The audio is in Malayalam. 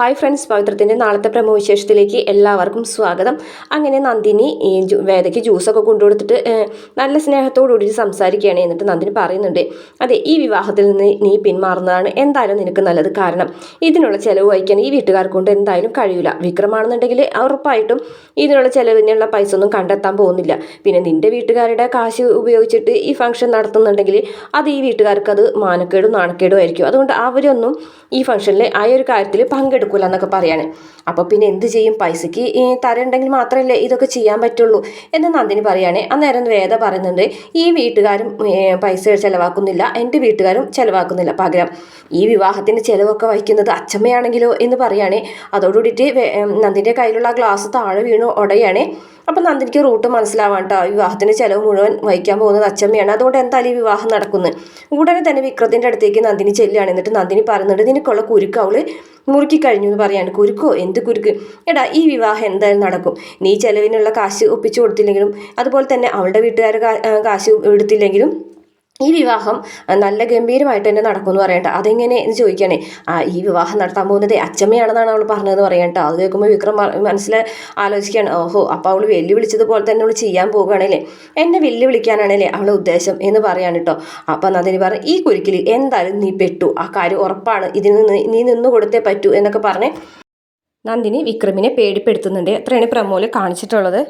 ഹായ് ഫ്രണ്ട്സ് പവിത്രത്തിന്റെ നാളത്തെ പ്രമോ വിശേഷത്തിലേക്ക് എല്ലാവർക്കും സ്വാഗതം. അങ്ങനെ നന്ദിനി വേദയ്ക്ക് ജ്യൂസൊക്കെ കൊണ്ടുകൊടുത്തിട്ട് നല്ല സ്നേഹത്തോടുകൂടി സംസാരിക്കുകയാണ് എന്നിട്ട് നന്ദിനി പറയുന്നുണ്ട് അതെ ഈ വിവാഹത്തിൽ നിന്ന് നീ പിന്മാറുന്നതാണ് എന്തായാലും നിനക്ക് നല്ലത് കാരണം. ഇതിനുള്ള ചിലവ് വഹിക്കാൻ ഈ വീട്ടുകാർ കൊണ്ട് എന്തായാലും കഴിയില്ല വിക്രമാണെന്നുണ്ടെങ്കിൽ ഉറപ്പായിട്ടും ഇതിനുള്ള ചിലവിനുള്ള പൈസ ഒന്നും കണ്ടെത്താൻ പോകുന്നില്ല. പിന്നെ നിന്റെ വീട്ടുകാരുടെ കാശ് ഉപയോഗിച്ചിട്ട് ഈ ഫംഗ്ഷൻ നടത്തുന്നുണ്ടെങ്കിൽ അത് ഈ വീട്ടുകാർക്ക് അത് മാനക്കേടും നാണക്കേടും ആയിരിക്കും. അതുകൊണ്ട് അവരൊന്നും ഈ ഫംഗ്ഷനിൽ ആ ഒരു കാര്യത്തിൽ പങ്കെടുക്കില്ല എന്നൊക്കെ പറയാണ്. അപ്പോൾ പിന്നെ എന്ത് ചെയ്യും? പൈസയ്ക്ക് ഈ തരണ്ടെങ്കിൽ മാത്രമല്ലേ ഇതൊക്കെ ചെയ്യാൻ പറ്റുള്ളൂ? എന്ന് നന്ദിനി പറയുകയാണ് അന്നേരം വേദ പറയുന്നുണ്ട് ഈ വീട്ടുകാരും പൈസ ചിലവാക്കുന്നില്ല. എന്റെ വീട്ടുകാരും ചിലവാക്കുന്നില്ല പകരം. ഈ വിവാഹത്തിന്റെ ചിലവൊക്കെ വഹിക്കുന്നത് അച്ഛമ്മയാണെങ്കിലോ എന്ന് പറയുകയാണ് അതോടുകൂടിയിട്ട് നന്ദിന്റെ കയ്യിലുള്ള ഗ്ലാസ് താഴെ വീണു ഉടയാണ് അപ്പം നന്ദിനിക്ക് റൂട്ട് മനസ്സിലാവാൻ കേട്ടോ വിവാഹത്തിന്റെ ചിലവ് മുഴുവൻ വഹിക്കാൻ പോകുന്നത് അച്ഛമ്മയാണ് അതുകൊണ്ട് എന്തായാലും ഈ വിവാഹം നടക്കുന്നത് ഉടനെ തന്നെ വിക്രത്തിന്റെ അടുത്തേക്ക് നന്ദിനി ചെല്ലുകയാണ്. എന്നിട്ട് നന്ദിനി പറയുന്നുണ്ട് നിനക്കുള്ള കുരുക്ക് മുറുക്കി കഴിഞ്ഞു എന്ന് പറയാണ് കുരുക്കോ? എന്ത് കുരുക്ക്? എടാ ഈ വിവാഹം എന്തായാലും നടക്കും. നീ ചെലവിനുള്ള കാശ് ഒപ്പിച്ചു കൊടുത്തില്ലെങ്കിലും അതുപോലെ തന്നെ അവളുടെ വീട്ടുകാർ കാശ് എടുത്തില്ലെങ്കിലും ഈ വിവാഹം നല്ല ഗംഭീരമായിട്ട് തന്നെ നടക്കും എന്ന് പറയട്ടെ അതെങ്ങനെ എന്ന് ചോദിക്കണേ ആ ഈ വിവാഹം നടത്താൻ പോകുന്നത് അച്ചമ്മയാണെന്നാണ് അവൾ പറഞ്ഞതെന്ന് പറയട്ടെ അത് കേൾക്കുമ്പോൾ വിക്രം മനസ്സിൽ ആലോചിക്കുകയാണ് ഓഹോ അപ്പോൾ അവൾ വെല്ലുവിളിച്ചത് പോലെ തന്നെ അവൾ ചെയ്യാൻ പോകുകയാണല്ലേ എന്നെ വെല്ലുവിളിക്കാനാണല്ലേ അവളെ ഉദ്ദേശം എന്ന് പറയാണ് കേട്ടോ അപ്പം നന്ദിനി പറഞ്ഞു ഈ കുരുക്കിൽ എന്തായാലും നീ പെട്ടു. ആ കാര്യം ഉറപ്പാണ്. ഇതിൽ നിന്ന് നീ നിന്ന് കൊടുത്തേ പറ്റൂ എന്നൊക്കെ പറഞ്ഞ് നന്ദിനി വിക്രമിനെ പേടിപ്പെടുത്തുന്നുണ്ട്. അത്രയാണ് പ്രമോൽ കാണിച്ചിട്ടുള്ളത്?